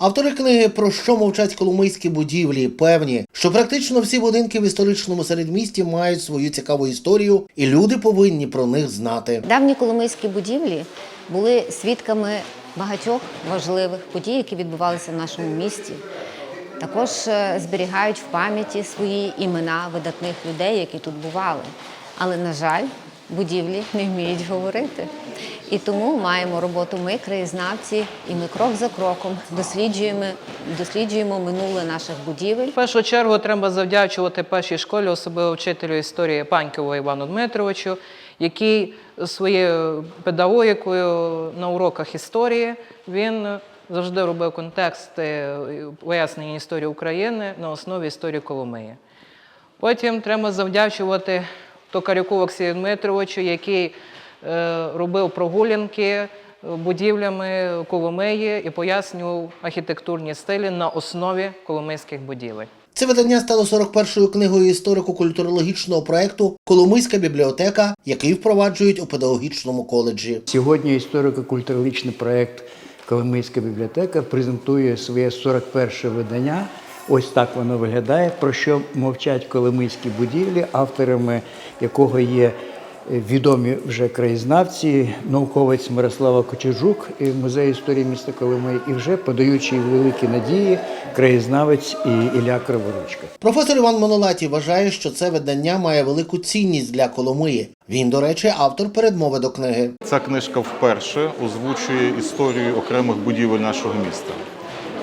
Автори книги про що мовчать коломийські будівлі певні, що практично всі будинки в історичному середмісті мають свою цікаву історію, і люди повинні про них знати. Давні коломийські будівлі були свідками багатьох важливих подій, які відбувалися в нашому місті. Також е, зберігають в пам'яті свої імена видатних людей, які тут бували. Але, на жаль, будівлі не вміють говорити. І тому маємо роботу ми, краєзнавці, і ми крок за кроком досліджуємо, досліджуємо минуле наших будівель. В першу чергу треба завдячувати першій школі, особливо вчителю історії Панькову Івану Дмитровичу, який своєю педагогікою на уроках історії він завжди робив контексти пояснення історії України на основі історії Коломиї. Потім треба завдячувати Токарюку Олексію Дмитровичу, який е, робив прогулянки е, будівлями Коломиї і пояснював архітектурні стилі на основі коломийських будівель. Це видання стало 41-ю книгою історико-культурологічного проекту Коломийська бібліотека, який впроваджують у педагогічному коледжі. Сьогодні історико-культурологічний проєкт Коломийська бібліотека презентує своє 41 видання. Ось так воно виглядає. Про що мовчать коломийські будівлі, авторами якого є відомі вже краєзнавці, науковець Мирослава Кочержук і музей історії міста Коломиї, і вже подаючи великі надії, краєзнавець і Ілля Криворучка. Професор Іван Монолатій вважає, що це видання має велику цінність для Коломиї. Він, до речі, автор передмови до книги. Ця книжка вперше озвучує історію окремих будівель нашого міста.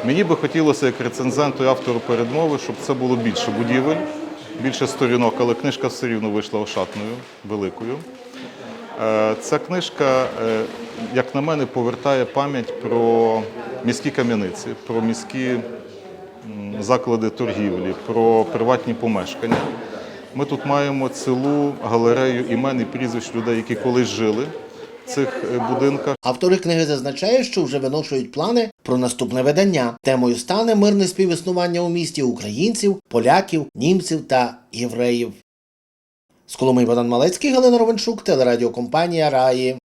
Мені би хотілося, як рецензенту і автору передмови, щоб це було більше будівель, більше сторінок, але книжка все рівно вийшла ошатною, великою. Е, Ця книжка, е, як на мене, повертає пам'ять про міські кам'яниці, про міські заклади торгівлі, про приватні помешкання. Ми тут маємо цілу галерею імен і прізвищ людей, які колись жили в цих е, будинках. Автори книги зазначають, що вже виношують плани про наступне видання. Темою стане мирне співіснування у місті українців, поляків, німців та євреїв. З Коломиї Богдан Малецький, Галина Ровенчук, телерадіокомпанія Раї.